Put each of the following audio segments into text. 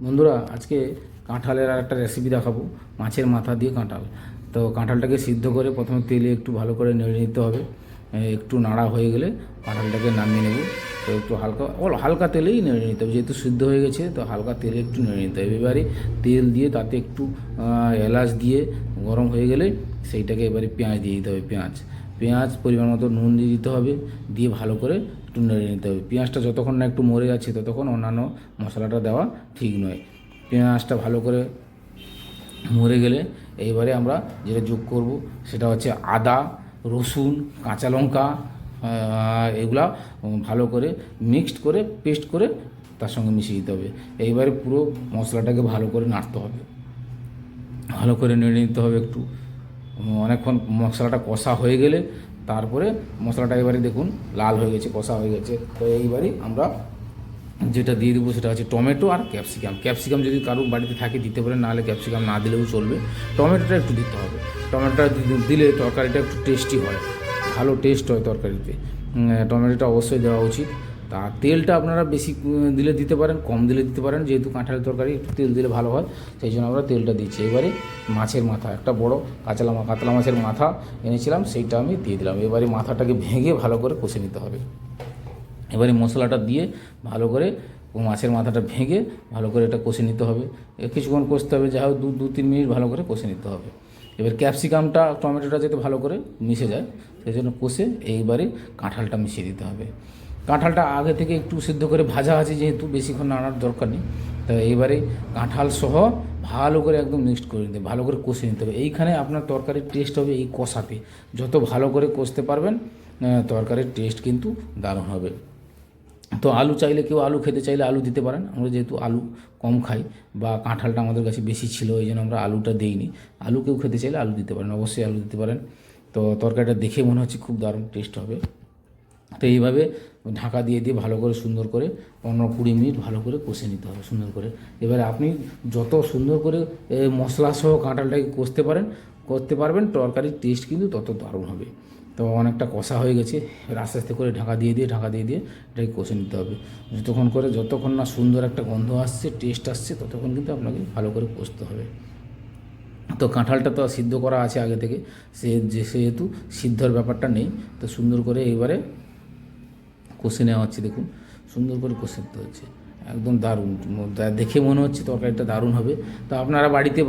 বন্ধুরা, আজকে কাঁঠালের আর একটা রেসিপি দেখাবো। মাছের মাথা দিয়ে কাঁঠাল। তো কাঁঠালটাকে সিদ্ধ করে প্রথমে তেলে একটু ভালো করে নেড়ে নিতে হবে। একটু নাড়া হয়ে গেলে কাঁঠালটাকে নামিয়ে নেব। তো একটু হালকা অল হালকা তেলেই নেড়ে নিতে হবে। যেহেতু সিদ্ধ হয়ে গেছে, তো হালকা তেলে একটু নেড়ে নিতে হবে। এবারে তেল দিয়ে তাতে একটু এলাচ দিয়ে গরম হয়ে গেলে সেইটাকে এবারে পেঁয়াজ দিয়ে দিতে হবে। পেঁয়াজ পেঁয়াজ পরিমাণ মতো নুন দিয়ে দিতে হবে। দিয়ে ভালো করে একটু নেড়ে নিতে হবে। পেঁয়াজটা যতক্ষণ না একটু মরে যাচ্ছে, ততক্ষণ অন্যান্য মশলাটা দেওয়া ঠিক নয়। পেঁয়াজটা ভালো করে মরে গেলে এইবারে আমরা যেটা যোগ করব সেটা হচ্ছে আদা, রসুন, কাঁচা লঙ্কা এগুলা ভালো করে মিক্সড করে, পেস্ট করে তার সঙ্গে মিশিয়ে দিতে হবে। এইবারে পুরো মশলাটাকে ভালো করে নাড়তে হবে। ভালো করে নেড়ে নিতে হবে একটু। অনেকক্ষণ মশলাটা কষা হয়ে গেলে তারপরে মশলাটা এবারে দেখুন, লাল হয়ে গেছে, কষা হয়ে গেছে। তো এইবারে আমরা যেটা দিয়ে দেবো সেটা হচ্ছে টমেটো আর ক্যাপসিকাম। ক্যাপসিকাম যদি কারোর বাড়িতে থাকে, দিতে পারেন, নাহলে ক্যাপসিকাম না দিলেও চলবে। টমেটোটা একটু দিতে হবে। টমেটোটা দিলে তরকারিটা একটু টেস্টি হয়। ভালো টেস্ট হয় তরকারিতে। টমেটোটা অবশ্যই দেওয়া উচিত। তা তেলটা আপনারা বেশি দিলে দিতে পারেন, কম দিলে দিতে পারেন, যেহেতু কাঁঠালের তরকারি, একটু তেল দিলে ভালো হয়, সেই জন্য আমরা তেলটা দিচ্ছি। এবারে মাছের মাথা, একটা বড় কাঁচালা কাতলা মাছের মাথা এনেছিলাম, সেইটা আমি দিয়ে দিলাম। এবারে মাথাটাকে ভেঙে ভালো করে কষে নিতে হবে। এবারে মশলাটা দিয়ে ভালো করে মাছের মাথাটা ভেঙে ভালো করে এটা কষে নিতে হবে। কিছুক্ষণ কষতে হবে, যা হোক দু দু, তিন মিনিট ভালো করে কষে নিতে হবে। এবার ক্যাপসিকামটা, টমেটোটা যাতে ভালো করে মিশে যায়, সেই জন্য কষে এইবারে কাঁঠালটা মিশিয়ে দিতে হবে। কাঁঠালটা আগে থেকে একটু সিদ্ধ করে ভাজা আছে যেহেতু বেশিক্ষণ নাড়ার দরকার নেই। তো এইবারে কাঁঠাল সহ ভালো করে একদম মিক্সড করে নিতে ভালো করে কষে নিতে হবে। এইখানে আপনার তরকারির টেস্ট হবে এই কষাতে। যত ভালো করে কষতে পারবেন তরকারির টেস্ট কিন্তু দারুণ হবে। তো আলু চাইলে কেউ আলু খেতে চাইলে আলু দিতে পারেন। আমরা যেহেতু আলু কম খাই বা কাঁঠালটা আমাদের কাছে বেশি ছিল, এই জন্য আমরা আলুটা দিইনি। আলু কেউ খেতে চাইলে আলু দিতে পারেন, অবশ্যই আলু দিতে পারেন। তো তরকারিটা দেখে মনে হচ্ছে খুব দারুণ টেস্ট হবে। তো এইভাবে ঢাকা দিয়ে দিয়ে ভালো করে সুন্দর করে পনেরো কুড়ি মিনিট ভালো করে কষে নিতে হবে সুন্দর করে। এবারে আপনি যত সুন্দর করে মশলা সহ কাঁঠালটাকে কষতে পারেন, করতে পারবেন, তরকারির টেস্ট কিন্তু তত দারুণ হবে। তো অনেকটা কষা হয়ে গেছে, এবার আস্তে আস্তে করে ঢাকা দিয়ে দিয়ে, ঢাকা দিয়ে দিয়ে এটাকে কষে নিতে হবে। যতক্ষণ করে, যতক্ষণ না সুন্দর একটা গন্ধ আসছে টেস্ট আসছে, ততক্ষণ কিন্তু আপনাকে ভালো করে কষতে হবে। তো কাঁঠালটা তো সিদ্ধ করা আছে আগে থেকে, সে যে, সেহেতু সিদ্ধর ব্যাপারটা নেই। তো সুন্দর করে এবারে কষে নেওয়া হচ্ছে, দেখুন। সুন্দর করে কষে নিতে হচ্ছে। একদম দারুণ। দেখে মনে হচ্ছে তরকারিটা দারুণ হবে। তো আপনারা বাড়িতে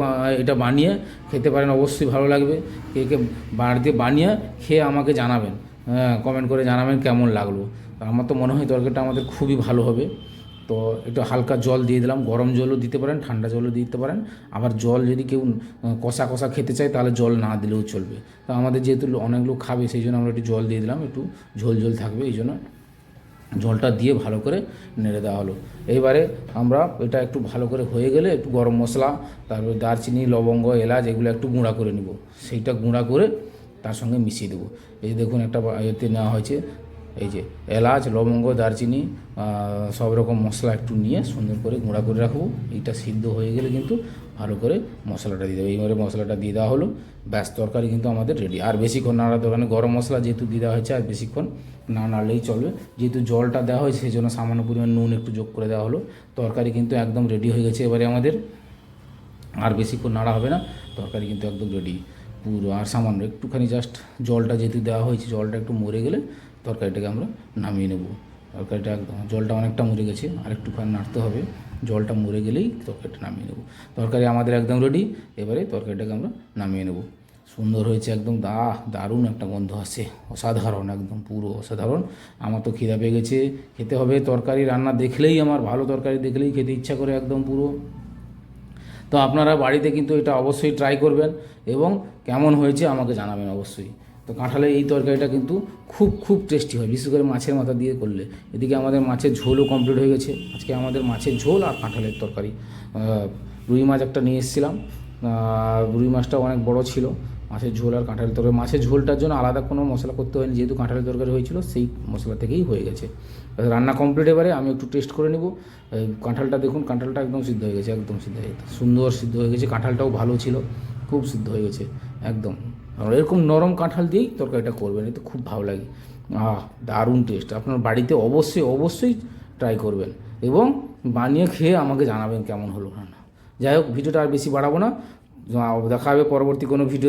এটা বানিয়ে খেতে পারেন, অবশ্যই ভালো লাগবে। কে কে বাড়িতে বানিয়ে খেয়ে আমাকে জানাবেন। হ্যাঁ কমেন্ট করে জানাবেন কেমন লাগল। আমার তো মনে হয় তরকারিটা আমাদের খুবই ভালো হবে। তো একটু হালকা জল দিয়ে দিলাম। গরম জলও দিতে পারেন, ঠান্ডা জলও দিতে পারেন। আবার জল যদি কেউ কষা কষা খেতে চায়, তাহলে জল না দিলেও চলবে। তো আমাদের যেহেতু অনেক লোক খাবে, সেই জন্য আমরা একটু জল দিয়ে দিলাম। একটু ঝোল ঝোল থাকবে, এই জন্য জলটা দিয়ে ভালো করে নেড়ে দেওয়া হলো। এইবারে আমরা এটা একটু ভালো করে হয়ে গেলে একটু গরম মশলা, তারপরে দারচিনি, লবঙ্গ, এলাচ এগুলো একটু গুঁড়া করে নিব। সেইটা গুঁড়া করে তার সঙ্গে মিশিয়ে দেবো। এই দেখুন একটা এতে নেওয়া হয়েছে। এই যে এলাচ, লবঙ্গ, দারচিনি সব রকম মশলা একটু নিয়ে সুন্দর করে গুঁড়া করে রাখব। এইটা সিদ্ধ হয়ে গেলে কিন্তু ভালো করে মশলাটা দিয়ে দেবো। এইবারে মশলাটা দিয়ে দেওয়া হলো। ব্যাস, তরকারি কিন্তু আমাদের রেডি আর বেশিক্ষণ নাড়া দোকানে গরম মশলা যেহেতু দিয়ে দেওয়া হয়েছে, আর বেশিক্ষণ না নাড়লেই চলবে। যেহেতু জলটা দেওয়া হয়েছে, সেই জন্য সামান্য পরিমাণ নুন একটু যোগ করে দেওয়া হলো। তরকারি কিন্তু একদম রেডি হয়ে গেছে এবারে আমাদের। আর বেশিক্ষণ নাড়া হবে না। তরকারি কিন্তু একদম রেডি পুরো আর সামান্য একটুখানি জাস্ট জলটা যেহেতু দেওয়া হয়েছে, জলটা একটু মরে গেলে তরকারিটাকে আমরা নামিয়ে নেব। তরকারিটা একদম, জলটা অনেকটা মরে গেছে, আর একটুখানি নাড়তে হবে, জলটা মরে গেলেই তরকারিটা নামিয়ে নেব। তরকারি আমাদের একদম রেডি এবারে তরকারিটাকে আমরা নামিয়ে নেব। সুন্দর হয়েছে একদম দা দারুণ একটা গন্ধ আসছে, অসাধারণ একদম, পুরো অসাধারণ। আমার তো খিদা পেয়ে গেছে, খেতে হবে। তরকারি রান্না দেখলেই, আমার ভালো তরকারি দেখলেই খেতে ইচ্ছা করে একদম পুরো। তো আপনারা বাড়িতে কিন্তু এটা অবশ্যই ট্রাই করবেন এবং কেমন হয়েছে আমাকে জানাবেন অবশ্যই। তো কাঁঠালের এই তরকারিটা কিন্তু খুব খুব টেস্টি হয়, বিশেষ করে মাছের মাথা দিয়ে করলে। এদিকে আমাদের মাছের ঝোলও কমপ্লিট হয়ে গেছে। আজকে আমাদের মাছের ঝোল আর কাঁঠালের তরকারি। রুই মাছ একটা নিয়ে এসেছিলাম। রুই মাছটা অনেক বড় ছিল। মাছের ঝোল আর কাঁঠালের তরকারি। মাছের ঝোলটার জন্য আলাদা কোনো মশলা করতে হয়নি, যেহেতু কাঁঠালের তরকারি হয়েছিল, সেই মশলা থেকেই হয়ে গেছে। রান্না কমপ্লিট এবারে আমি একটু টেস্ট করে নেব। কাঁঠালটা দেখুন, কাঁঠালটা একদম সিদ্ধ হয়ে গেছে, একদম সিদ্ধ হয়ে গেছে। সুন্দর সিদ্ধ হয়ে গেছে, কাঁঠালটাও ভালো ছিল, খুব সিদ্ধ হয়ে গেছে, একদম। এরকম নরম কাঁঠাল দিয়েই তরকারিটা করবেন, এতে খুব ভালো লাগে। আহ, দারুণ টেস্ট আপনার বাড়িতে অবশ্যই অবশ্যই ট্রাই করবেন এবং বানিয়ে খেয়ে আমাকে জানাবেন কেমন হলো রান্না। যাই হোক, ভিডিওটা আর বেশি বাড়াবো না। দেখা হবে পরবর্তী কোনো ভিডিও